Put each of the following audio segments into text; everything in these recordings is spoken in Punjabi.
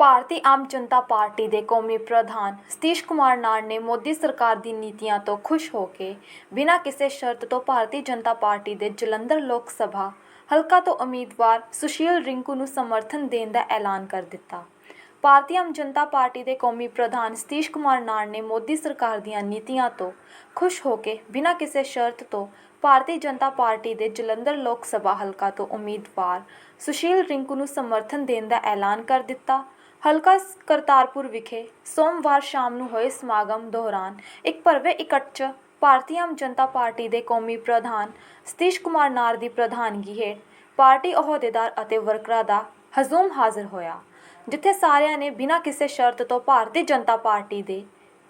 ਭਾਰਤੀ ਆਮ ਜਨਤਾ ਪਾਰਟੀ ਦੇ ਕੌਮੀ ਪ੍ਰਧਾਨ ਸਤੀਸ਼ ਕੁਮਾਰ ਨਾਰ ਨੇ ਮੋਦੀ ਸਰਕਾਰ ਦੀ ਨੀਤੀਆਂ ਤੋਂ ਖੁਸ਼ ਹੋ ਕੇ ਬਿਨਾਂ ਕਿਸੇ ਸ਼ਰਤ ਤੋਂ ਭਾਰਤੀ ਜਨਤਾ ਪਾਰਟੀ ਦੇ ਜਲੰਧਰ ਲੋਕ ਸਭਾ ਹਲਕਾ ਤੋਂ ਉਮੀਦਵਾਰ ਸੁਸ਼ੀਲ ਰਿੰਕੂ ਨੂੰ ਸਮਰਥਨ ਦੇਣ ਦਾ ਐਲਾਨ ਕਰ ਦਿੱਤਾ। ਭਾਰਤੀ ਆਮ ਜਨਤਾ ਪਾਰਟੀ ਦੇ ਕੌਮੀ ਪ੍ਰਧਾਨ ਸਤੀਸ਼ ਕੁਮਾਰ ਨਾੜ ਨੇ ਮੋਦੀ ਸਰਕਾਰ ਦੀਆਂ ਨੀਤੀਆਂ ਤੋਂ ਖੁਸ਼ ਹੋ ਕੇ ਬਿਨਾਂ ਕਿਸੇ ਸ਼ਰਤ ਤੋਂ ਭਾਰਤੀ ਜਨਤਾ ਪਾਰਟੀ ਦੇ ਜਲੰਧਰ ਲੋਕ ਸਭਾ ਹਲਕਾ ਤੋਂ ਉਮੀਦਵਾਰ ਸੁਸ਼ੀਲ ਰਿੰਕੂ ਨੂੰ ਸਮਰਥਨ ਦੇਣ ਦਾ ਐਲਾਨ ਕਰ ਦਿੱਤਾ। ਹਲਕਾ ਕਰਤਾਰਪੁਰ ਵਿਖੇ ਸੋਮਵਾਰ ਸ਼ਾਮ ਨੂੰ ਹੋਏ ਸਮਾਗਮ ਦੌਰਾਨ ਇੱਕ ਭਰਵੇਂ ਇਕੱਠ 'ਚ ਭਾਰਤੀ ਆਮ ਜਨਤਾ ਪਾਰਟੀ ਦੇ ਕੌਮੀ ਪ੍ਰਧਾਨ ਸਤੀਸ਼ ਕੁਮਾਰ ਨਾਰ ਦੀ ਪ੍ਰਧਾਨਗੀ ਹੇਠ ਪਾਰਟੀ ਅਹੁਦੇਦਾਰ ਅਤੇ ਵਰਕਰਾਂ ਦਾ ਹਜ਼ੂਮ ਹਾਜ਼ਰ ਹੋਇਆ, ਜਿੱਥੇ ਸਾਰਿਆਂ ਨੇ ਬਿਨਾਂ ਕਿਸੇ ਸ਼ਰਤ ਤੋਂ ਭਾਰਤੀ ਜਨਤਾ ਪਾਰਟੀ ਦੇ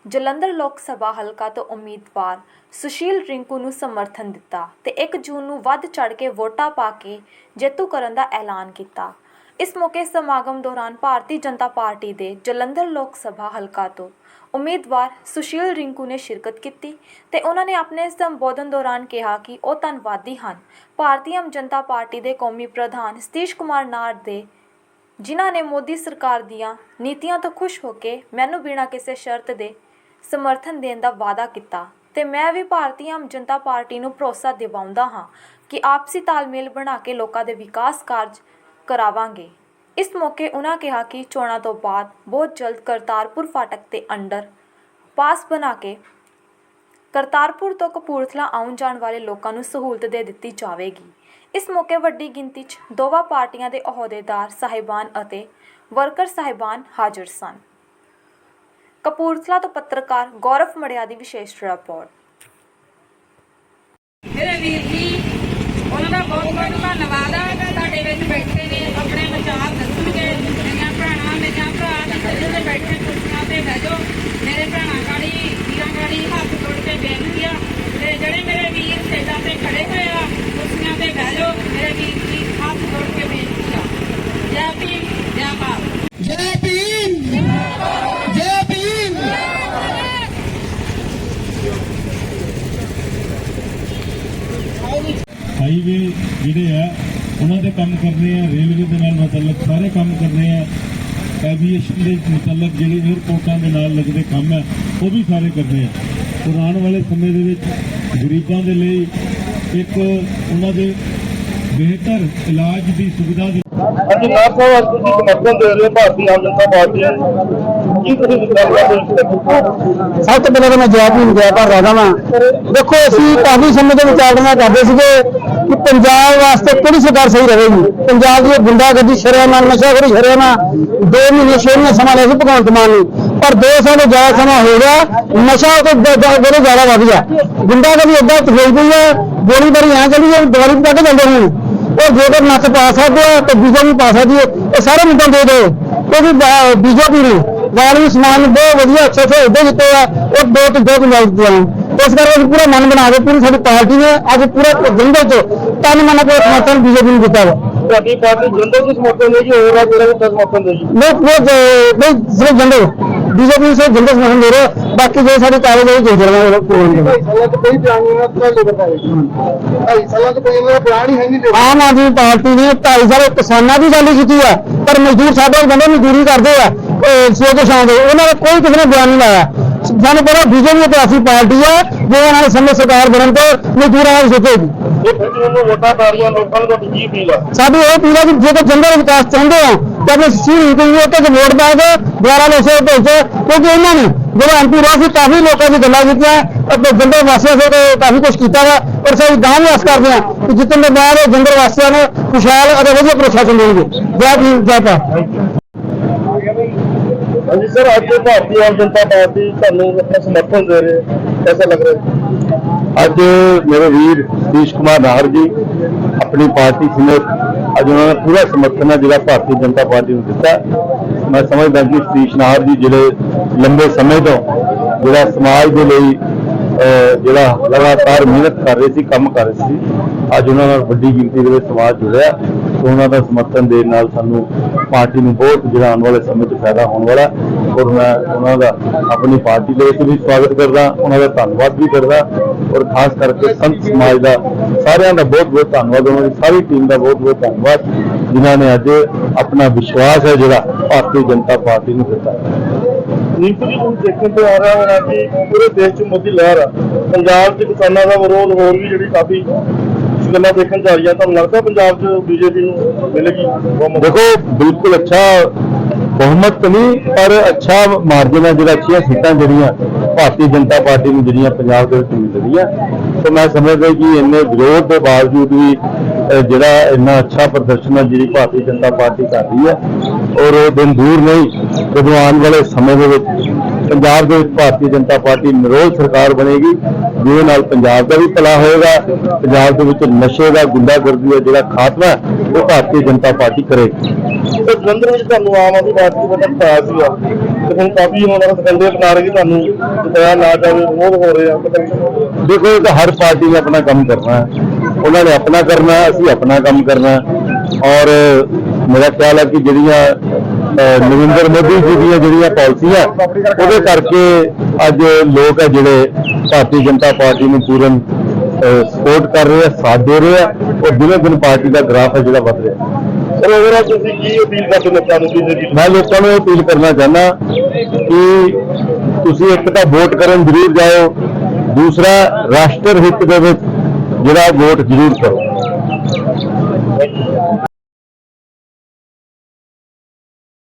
ਜਲੰਧਰ ਲੋਕ ਸਭਾ ਹਲਕਾ ਤੋਂ ਉਮੀਦਵਾਰ ਸੁਸ਼ੀਲ ਰਿੰਕੂ ਨੂੰ ਸਮਰਥਨ ਦਿੱਤਾ ਤੇ 1 ਜੂਨ ਨੂੰ ਵੱਧ ਚੜ ਕੇ ਵੋਟਾਂ ਪਾ ਕੇ ਜੇਤੂ ਕਰਨ ਦਾ ਐਲਾਨ ਕੀਤਾ। ਇਸ ਮੌਕੇ ਸਮਾਗਮ ਦੌਰਾਨ ਭਾਰਤੀ ਜਨਤਾ ਪਾਰਟੀ ਦੇ ਜਲੰਧਰ ਲੋਕ ਸਭਾ ਹਲਕਾ ਤੋਂ ਉਮੀਦਵਾਰ ਸੁਸ਼ੀਲ ਰਿੰਕੂ ਨੇ ਸ਼ਿਰਕਤ ਕੀਤੀ ਤੇ ਉਹਨਾਂ ਨੇ ਆਪਣੇ ਸੰਬੋਧਨ ਦੌਰਾਨ ਕਿਹਾ ਕਿ ਉਹ ਧੰਨਵਾਦੀ ਹਨ। ਭਾਰਤੀ ਆਮ ਜਨਤਾ ਪਾਰਟੀ ਦੇ ਕੌਮੀ ਪ੍ਰਧਾਨ ਸਤੀਸ਼ ਕੁਮਾਰ ਨਾਰ ਦੇ, ਜਿਨ੍ਹਾਂ ਨੇ ਮੋਦੀ ਸਰਕਾਰ ਦੀਆਂ ਨੀਤੀਆਂ ਤੋਂ ਖੁਸ਼ ਹੋ ਕੇ ਮੈਨੂੰ ਬਿਨਾਂ ਕਿਸੇ ਸ਼ਰਤ ਦੇ ਸਮਰਥਨ ਦੇਣ ਦਾ ਵਾਅਦਾ ਕੀਤਾ ਤੇ ਮੈਂ ਵੀ ਭਾਰਤੀ ਆਮ ਜਨਤਾ ਪਾਰਟੀ ਨੂੰ ਭਰੋਸਾ ਦਿਵਾਉਂਦਾ ਹਾਂ ਕਿ ਆਪਸੀ ਤਾਲਮੇਲ ਬਣਾ ਕੇ ਲੋਕਾਂ ਦੇ ਵਿਕਾਸ ਕਾਰਜ ਕਰਾਵਾਂਗੇ। ਇਸ ਮੌਕੇ ਉਨ੍ਹਾਂ ਕਿਹਾ ਕਿ ਚੋਣਾਂ ਤੋਂ ਬਾਅਦ ਬਹੁਤ ਜਲਦ ਕਰਤਾਰਪੁਰ ਫਾਟਕ ਤੇ ਅੰਡਰ ਪਾਸ ਬਣਾ ਕੇ ਕਰਤਾਰਪੁਰ ਤੋਂ ਕਪੂਰਥਲਾ ਆਉਣ ਜਾਣ ਵਾਲੇ ਲੋਕਾਂ ਨੂੰ ਸਹੂਲਤ ਦੇ ਦਿੱਤੀ ਜਾਵੇਗੀ। ਇਸ ਮੌਕੇ ਵੱਡੀ ਗਿਣਤੀ 'ਚ ਦੋਵਾਂ ਪਾਰਟੀਆਂ ਦੇ ਅਹੁਦੇਦਾਰ ਸਾਹਿਬਾਨ ਅਤੇ ਵਰਕਰ ਸਾਹਿਬਾਨ ਹਾਜ਼ਰ ਸਨ। ਕਪੂਰਥਲਾ ਤੋਂ ਪੱਤਰਕਾਰ ਗੌਰਵ ਮੜਿਆ ਦੀ ਵਿਸ਼ੇਸ਼ ਰਿਪੋਰਟ। ਮੇਰੇ ਵੀਰ ਜੀ, ਉਹਨਾਂ ਦਾ ਬਹੁਤ ਬਹੁਤ ਧੰਨਵਾਦ ਹੈ ਸਾਡੇ ਵਿੱਚ ਬੈਠੇ ਨੇ ਆਪਣੇ ਵਿਚਾਰ ਦੱਸਣਗੇ ਮੇਰੀਆਂ ਭੈਣਾਂ ਜਿਹੜੇ ਤੇ ਬੈਠੇ ਕੁਰਸੀਆਂ ਤੇ ਬਹਿ ਜਾਓ ਮੇਰੇ ਭੈਣਾਂ ਗਾੜੀ ਵੀਰਾਂ ਗਾੜੀ ਹੱਥ ਜੋੜ ਕੇ ਬੇਨਤੀ ਆ ਤੇ ਜਿਹੜੇ ਮੇਰੇ ਵੀਰ ਸਟੇਜਾਂ ਤੇ ਖੜੇ ਹੋਏ ਆ ਕੁਰਸੀਆਂ ਤੇ ਬਹਿ ਜਾਓ ਮੇਰੇ ਵੀਰ ਜੀ ਹੱਥ ਜੋੜ ਕੇ ਬੇਨਤੀ ਆ ਜੈ ਭੀਮ ਜੈ ਭਾਰਤ। ਜੈ ਭੀਮ ਜੈ ਭੀਮ। ਹਾਈਵੇ ਜਿਹੜੇ ਆ ਉਹਨਾਂ ਦੇ ਕੰਮ ਕਰਨੇ ਆ ਰੇਲਵੇ ਦੇ ਨਾਲ ਮੁਤਲਕ ਸਾਰੇ ਕੰਮ ਕਰਨੇ ਆ। ਐਵੀਏਸ਼ਨ ਦੇ ਮੁਤਲਕ ਜਿਹੜੇ 에ਅਰਪੋਰਟਾਂ ਦੇ ਨਾਲ ਲੱਗਦੇ ਕੰਮ ਆ ਉਹ ਵੀ ਸਾਰੇ ਕਰਨੇ ਆ। ਔਰ ਆਉਣ ਵਾਲੇ ਸਮੇਂ ਦੇ ਵਿੱਚ ਗਰੀਬਾਂ ਦੇ ਲਈ ਇੱਕ ਉਹਨਾਂ ਦੇ ਬਿਹਤਰ ਇਲਾਜ ਦੀ ਸੁਵਿਧਾ ਦੀ ਹਾਂਜੀ ਨਾਥ ਸਾਹਿਬ ਅੱਜ ਤੁਸੀਂ ਸਮਰਥਨ ਦੇ ਰਹੇ ਹੋ ਭਾਰਤੀ ਆਮ ਜਨਤਾ ਪਾਰਟੀ ਕੀ ਤੁਸੀਂ ਕਰੋ ਸਭ ਤੋਂ ਪਹਿਲਾਂ ਮੈਂ ਜਵਾਬ ਨੂੰ ਜੈ ਭਰ ਰਹਾ ਵਾਂ ਦੇਖੋ ਅਸੀਂ ਕਾਫੀ ਸਮੇਂ ਤੋਂ ਵਿਚਾਰਨਾ ਕਰਦੇ ਸੀਗੇ। ਕਿ ਪੰਜਾਬ ਵਾਸਤੇ ਕਿਹੜੀ ਸਰਕਾਰ ਸਹੀ ਰਹੇਗੀ? ਪੰਜਾਬ ਦੀ ਇਹ ਗੁੰਡਾਗਰਦੀ, ਸ਼ਰੇਆਮ ਨਸ਼ਾਖੋਰੀ, ਸ਼ਰੇਆਮ ਦੋ ਮਹੀਨੇ, ਛੇ ਮਹੀਨੇ ਸਮਾਂ ਲਿਆ ਸੀ ਭਗਵੰਤ ਮਾਨ ਨੇ। ਪਰ ਦੋ ਸਾਲ ਤੋਂ ਜ਼ਿਆਦਾ ਸਮਾਂ ਹੋ ਗਿਆ, ਨਸ਼ਾ ਤੋਂ ਬਹੁਤ ਜ਼ਿਆਦਾ ਵੱਧ ਗਿਆ। ਗੁੰਡਾਗਰਦੀ ਏਦਾਂ ਹੋਈ ਪਈ ਹੈ ਗੋਲੀਬਾਰੀ ਐਂ ਚੱਲੀ ਹੈ ਦਵਾਰੀ ਪਾ ਜਾਂਦੇ ਚੱਲਦੇ ਹੁਣ ਉਹ ਜੇਕਰ ਨੱਥ ਪਾ ਸਕਦੇ ਆ, ਤੇ ਬੀਜੇਪੀ ਪਾ ਸਕਦੀ ਹੈ ਇਹ ਸਾਰੇ ਮੁੱਦਾ ਦੇ ਦਿਓ ਕਿਉਂਕਿ ਬੀਜੇਪੀ ਨੇ ਵਾਲੀ ਸਮਾਨ ਨੂੰ ਬਹੁਤ ਵਧੀਆ ਅੱਛੇ ਅੱਛੇ ਅਹੁਦੇ ਜਿੱਤੇ ਆ, ਉਹ ਦੋ ਤੋਂ ਦੋ ਪੰਜਾਬ ਦਿੱਤੇ ਆ ਇਸ ਕਰਕੇ ਅਸੀਂ ਪੂਰਾ ਮਨ ਬਣਾ ਕੇ ਪੂਰੀ ਸਾਡੀ ਪਾਰਟੀ ਨੇ ਅੱਜ ਪੂਰਾ ਜੰਗਲ ਚ ਤਨ ਮਨ ਕੇ ਸਮਰਥਨ ਬੀਜੇਪੀ ਨੂੰ ਦਿੱਤਾ ਵਾ। ਤੁਹਾਡੀ ਪਾਰਟੀ ਜੰਦਰ ਦੀ ਸਮਰਥਨ ਦੇ ਜੀ ਹੋਰ ਆ ਜਿਹੜਾ ਵੀ ਸਮਰਥਨ ਦੇ ਜੀ। ਬਹੁਤ ਨਹੀਂ ਸਿਰਫ ਜੰਗਲ। ਬੀਜੇਪੀ ਨੂੰ ਸਿਰਫ ਜੰਗਲ ਸਮਰਥਨ ਦੇ ਰਹੇ ਬਾਕੀ ਜੋ ਸਾਡੇ ਹੈ ਰਹੇ ਹਾਂ ਪ੍ਰੋਗਰਾਮ ਦੇ ਸਾਲਾਂ ਤੋਂ ਕੋਈ ਬਿਆਨ ਨਹੀਂ ਉਹਨਾਂ ਦਾ ਬਤਾਏ ਢਾਈ ਸਾਲਾਂ ਤੋਂ ਕੋਈ ਇਹਨਾਂ ਦਾ ਬਿਆਨ ਹੀ ਹੈ ਨਹੀਂ ਆਮ ਆਦਮੀ ਪਾਰਟੀ ਨੇ 2.5 ਸਾਲ ਕਿਸਾਨਾਂ ਦੀ ਗੱਲ ਕੀਤੀ ਆ ਪਰ ਮਜ਼ਦੂਰ ਸਾਡੇ ਬੰਦੇ ਮਜ਼ਦੂਰੀ ਕਰਦੇ ਆ ਸਵੇਰ ਤੋਂ ਸ਼ਾਮ ਦੇ ਉਹਨਾਂ ਦਾ ਕੋਈ ਕਿਸੇ ਨੇ ਬਿਆਨ ਨਹੀਂ ਲਾਇਆ। ਸਾਨੂੰ ਪਤਾ ਬੀਜੇਪੀ ਇੱਕ ਐਸੀ ਪਾਰਟੀ ਆ ਜੋ ਇਹਨਾਂ ਦੇ ਸਮੇਂ ਸਰਕਾਰ ਬਣਨ ਤੋਂ ਮਜ਼ਦੂਰਾਂ ਨਾਲ ਸੋਚੇਗੀ ਇਹ ਪਾ ਨੂੰ ਆ ਸਾਡੀ ਇਹ ਪੀੜ ਹੈ ਕਿ ਜੇਕਰ ਜੰਗਲ ਵਿਕਾਸ ਚਾਹੁੰਦੇ ਆ ਤਾਂ ਅਸੀਂ ਸੀਰੀ ਕੋਈ ਉਹ ਤੇ ਵੋਟ ਪਾ ਕੇ ਦੁਆਰਾ ਲੋਸੇ ਭੇਜੋ ਕਿਉਂਕਿ ਇਹਨਾਂ ਨੇ ਜਿਹੜੇ ਐਮਪੀ ਰਾਹ ਸੀ ਕਾਫੀ ਲੋਕਾਂ ਦੀ ਗੱਲਾਂ ਕੀਤੀਆਂ ਅਤੇ ਜੰਗਲ ਵਾਸੀਆਂ ਸੇ ਤੇ ਕਾਫੀ ਕੁਝ ਕੀਤਾ ਵਾ ਪਰ ਅਸੀਂ ਗਾਂ ਵੀ ਆਸ ਕਰਦੇ ਆ ਕਿ ਜਿੱਤਨ ਦੇ ਬਾਅਦ ਇਹ ਜੰਗਲ ਵਾਸੀਆਂ ਨੂੰ ਖੁਸ਼ਹਾਲ ਅਤੇ ਵਧੀਆ ਪ੍ਰਸ਼ਾਸਨ ਦੇਣਗੇ ਜੈ ਭੀਮ ਜੈ ਭਾਰਤ। ਹਾਂਜੀ, ਸਰ, ਅੱਜ ਭਾਰਤੀ ਆਮ ਜਨਤਾ ਪਾਰਟੀ ਤੁਹਾਨੂੰ ਆਪਣਾ ਸਮਰਥਨ ਦੇ ਰਹੇ ਐਸਾ ਲੱਗ ਰਿਹਾ ਅੱਜ ਮੇਰੇ ਵੀਰ ਸਤੀਸ਼ ਕੁਮਾਰ ਨਾਹਰ ਜੀ ਆਪਣੀ ਪਾਰਟੀ ਸਮੇਤ ਅੱਜ ਉਹਨਾਂ ਦਾ ਪੂਰਾ ਸਮਰਥਨ ਹੈ, ਜਿਹੜਾ ਭਾਰਤੀ ਜਨਤਾ ਪਾਰਟੀ ਨੂੰ ਦਿੱਤਾ। ਮੈਂ ਸਮਝਦਾ ਕਿ ਸਤੀਸ਼ ਨਾਹਰ ਜੀ ਜਿਹੜੇ ਲੰਬੇ ਸਮੇਂ ਤੋਂ ਜਿਹੜਾ ਸਮਾਜ ਦੇ ਲਈ ਜਿਹੜਾ ਲਗਾਤਾਰ ਮਿਹਨਤ ਕਰ ਰਹੇ ਸੀ, ਕੰਮ ਕਰ ਰਹੇ ਸੀ, ਅੱਜ ਉਹਨਾਂ ਨਾਲ ਵੱਡੀ ਗਿਣਤੀ ਦੇ ਵਿੱਚ ਸਮਾਜ ਜੁੜਿਆ। ਉਹਨਾਂ ਦਾ ਸਮਰਥਨ ਦੇਣ ਨਾਲ ਸਾਨੂੰ ਪਾਰਟੀ ਨੂੰ ਬਹੁਤ ਜਿਹੜਾ ਆਉਣ ਵਾਲੇ ਸਮੇਂ 'ਚ ਫਾਇਦਾ ਹੋਣ ਵਾਲਾ ਔਰ ਮੈਂ ਉਹਨਾਂ ਦਾ ਆਪਣੀ ਪਾਰਟੀ ਦੇ ਵਿੱਚ ਵੀ ਸਵਾਗਤ ਕਰਦਾ, ਉਹਨਾਂ ਦਾ ਧੰਨਵਾਦ ਵੀ ਕਰਦਾ। ਔਰ ਖਾਸ ਕਰਕੇ ਸੰਤ ਸਮਾਜ ਦਾ ਸਾਰਿਆਂ ਦਾ ਬਹੁਤ ਬਹੁਤ ਧੰਨਵਾਦ, ਉਹਨਾਂ ਦੀ ਸਾਰੀ ਟੀਮ ਦਾ ਬਹੁਤ ਬਹੁਤ ਧੰਨਵਾਦ, ਜਿਨ੍ਹਾਂ ਨੇ ਅੱਜ ਆਪਣਾ ਵਿਸ਼ਵਾਸ ਹੈ ਜਿਹੜਾ ਭਾਰਤੀ ਜਨਤਾ ਪਾਰਟੀ ਨੂੰ ਦਿੱਤਾ। ਨੀਤੀ ਜੀ ਹੁਣ ਦੇਖਣ ਤੇ ਆ ਰਿਹਾ ਹੈ ਕਿ ਪੂਰੇ ਦੇਸ਼ 'ਚ ਮੋਦੀ ਲਹਿਰ ਆ। ਪੰਜਾਬ 'ਚ ਕਿਸਾਨਾਂ ਦਾ ਵਿਰੋਧ ਹੋਰ ਵੀ ਜਿਹੜੀ ਕਾਫੀ ਗੱਲਾਂ ਦੇਖਣ 'ਚ ਰਹੀਆਂ, ਤੁਹਾਨੂੰ ਲੱਗਦਾ ਪੰਜਾਬ 'ਚ ਬੀਜੇਪੀ ਨੂੰ ਮਿਲੇਗੀ? ਦੇਖੋ, ਬਿਲਕੁਲ ਅੱਛਾ, ਬਹੁਮਤ ਨਹੀਂ, ਪਰ ਅੱਛਾ ਮਾਰਜਨ ਹੈ ਜਿਹੜਾ ਅੱਛੀਆਂ ਸੀਟਾਂ ਜਿਹੜੀਆਂ ਭਾਰਤੀ ਜਨਤਾ ਪਾਰਟੀ ਨੂੰ ਜਿਹੜੀਆਂ ਪੰਜਾਬ ਦੇ ਵਿੱਚ ਮਿਲ ਰਹੀਆਂ ਤਾਂ ਮੈਂ ਸਮਝਦਾ ਕਿ ਇੰਨੇ ਵਿਰੋਧ ਦੇ ਬਾਵਜੂਦ ਵੀ ਜਿਹੜਾ ਇੰਨਾ ਅੱਛਾ ਪ੍ਰਦਰਸ਼ਨ ਹੈ ਜਿਹੜੀ ਭਾਰਤੀ ਜਨਤਾ ਪਾਰਟੀ ਕਰ ਰਹੀ ਹੈ ਔਰ ਉਹ ਦਿਨ ਦੂਰ ਨਹੀਂ ਜਦੋਂ ਆਉਣ ਵਾਲੇ ਸਮੇਂ ਦੇ ਵਿੱਚ ਪੰਜਾਬ ਦੇ ਵਿੱਚ ਭਾਰਤੀ ਜਨਤਾ ਪਾਰਟੀ ਨਿਰੋਲ ਸਰਕਾਰ ਬਣੇਗੀ ਜਿਹਦੇ ਨਾਲ ਪੰਜਾਬ ਦਾ ਵੀ ਭਲਾ ਹੋਏਗਾ ਪੰਜਾਬ ਦੇ ਵਿੱਚ ਨਸ਼ੇ ਦਾ ਗੁੰਡਾਗਰਦੀ ਦਾ ਜਿਹੜਾ ਖਾਤਮਾ ਉਹ ਭਾਰਤੀ ਜਨਤਾ ਪਾਰਟੀ ਕਰੇਗੀ। ਤੇ ਜਲੰਧਰ ਵਿੱਚ ਤੁਹਾਨੂੰ ਆਮ ਆਦਮੀ ਪਾਰਟੀ ਦਾ ਪਾਇਆ ਸੀਗਾ ਤੇ ਹੁਣ ਕਾਫੀ ਉਹਨਾਂ ਦਾ ਸਕੰਦੇ ਬਣਾ ਰਹੇ ਕਿ ਤੁਹਾਨੂੰ ਜਿਤਾਇਆ ਨਾ ਜਾਵੇ ਵਿਰੋਧ ਹੋ ਰਹੇ ਆ ਦੇਖੋ ਇਹ ਤਾਂ ਹਰ ਪਾਰਟੀ ਨੇ ਆਪਣਾ ਕੰਮ ਕਰਨਾ ਹੈ। ਉਹਨਾਂ ਨੇ ਆਪਣਾ ਕਰਨਾ ਹੈ ਅਸੀਂ ਆਪਣਾ ਕੰਮ ਕਰਨਾ। ਔਰ ਮੇਰਾ ਖਿਆਲ ਹੈ ਕਿ ਜਿਹੜੀਆਂ ਨਰਿੰਦਰ ਮੋਦੀ ਜੀ ਦੀਆਂ ਜਿਹੜੀਆਂ ਪਾਲਿਸੀਆਂ ਉਹਦੇ ਕਰਕੇ ਅੱਜ ਲੋਕ ਹੈ ਜਿਹੜੇ ਭਾਰਤੀ ਜਨਤਾ ਪਾਰਟੀ ਨੂੰ ਪੂਰਨ ਸਪੋਰਟ ਕਰ ਰਹੇ ਆ ਸਾਥ ਦੇ ਰਹੇ ਆ ਔਰ ਦਿਨੋਂ ਦਿਨ ਪਾਰਟੀ ਦਾ ਗ੍ਰਾਫ ਹੈ ਜਿਹੜਾ ਵੱਧ ਰਿਹਾ। ਚਲੋ overall ਤੁਸੀਂ ਕੀ ਅਪੀਲ ਕਰਦੇ ਲੋਕਾਂ ਨੂੰ ਮੈਂ ਲੋਕਾਂ ਨੂੰ ਅਪੀਲ ਕਰਨਾ ਚਾਹੁੰਦਾ ਕਿ ਤੁਸੀਂ ਇੱਕ ਤਾਂ ਵੋਟ ਕਰਨ ਜ਼ਰੂਰ ਜਾਓ ਦੂਸਰਾ ਰਾਸ਼ਟਰ ਹਿੱਤ ਦੇ ਵਿੱਚ ਜਿਹੜਾ ਵੋਟ ਜ਼ਰੂਰ ਕਰੋ।